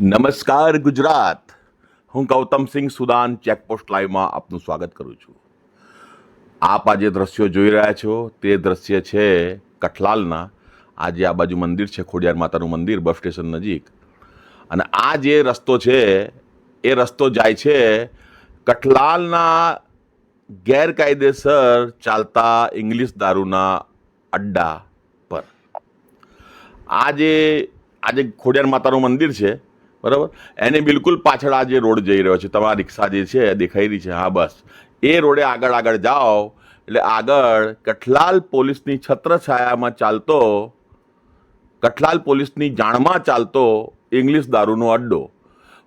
નમસ્કાર ગુજરાત. હું Gautamsinh Sudan checkpost લાઈવમાં આપનું સ્વાગત કરું છું. આપ આ જે દ્રશ્યો જોઈ રહ્યા છો. તે દ્રશ્ય છે કઠલાલના. આ જે આ બાજુ મંદિર છે, ખોડિયાર માતાનું મંદિર, બસ સ્ટેશન નજીક. અને આ જે રસ્તો છે, એ રસ્તો જાય છે કઠલાલના ગેરકાયદેસર ચાલતા ઇંગ્લિશ દારૂના અડ્ડા પર. આ જે આજે ખોડિયાર માતાનું મંદિર છે બરાબર? એની બિલકુલ પાછળ આ જે રોડ જઈ રહ્યો છે, તમારા રિક્ષા જે છે દેખાઈ રહી છે. હા, બસ. એ રોડે આગળ આગળ જાઓ, એટલે આગળ કઠલાલ પોલીસની છત્રછાયામાં ચાલતો, કઠલાલ પોલીસની જાણમાં ચાલતો ઇંગ્લિશ દારૂનો અડ્ડો.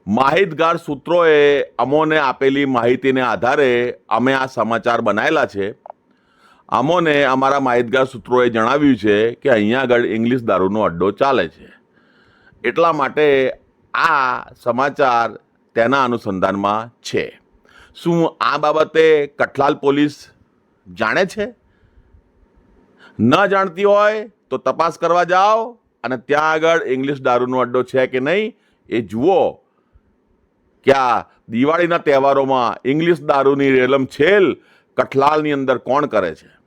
માહિતગાર સૂત્રોએ અમોને આપેલી માહિતીને આધારે અમે આ સમાચાર બનાવેલા છે. અમોને અમારા માહિતગાર સૂત્રોએ જણાવ્યું છે કે અહીંયા આગળ ઇંગ્લિશ દારૂનો અડ્ડો ચાલે છે. એટલા માટે આ સમાચાર તેના અનુસંધાનમાં છે. શું આ બાબતે કઠલાલ પોલીસ જાણે છે? ન જાણતી હોય તો તપાસ કરવા જાઓ અને ત્યાં આગળ ઇંગ્લિશ દારૂનો અડ્ડો છે કે નહીં એ જુઓ. કે આ દિવાળીના તહેવારોમાં ઇંગ્લિશ દારૂની રેલમ છેલ કઠલાલની અંદર કોણ કરે છે?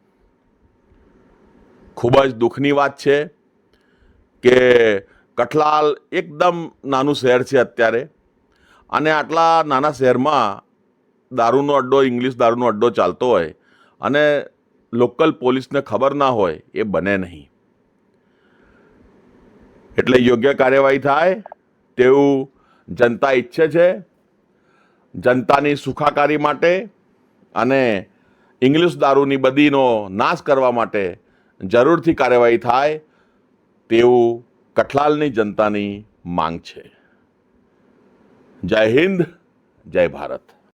ખૂબ જ દુઃખની વાત છે કે કઠલાલ એકદમ નાનું શહેર છે અત્યારે. અને આટલા નાના શહેરમાં દારૂનો અડ્ડો, ઇંગ્લિશ દારૂનો અડ્ડો ચાલતો હોય અને લોકલ પોલીસને ખબર ના હોય, એ બને નહીં. એટલે યોગ્ય કાર્યવાહી થાય તેવું જનતા ઈચ્છે છે. જનતાની સુખાકારી માટે અને ઇંગ્લિશ દારૂની બદીનો નાશ કરવા માટે જરૂરથી કાર્યવાહી થાય તેવું કઠલાલની જનતાની માંગ છે. જય હિન્દ જય ભારત.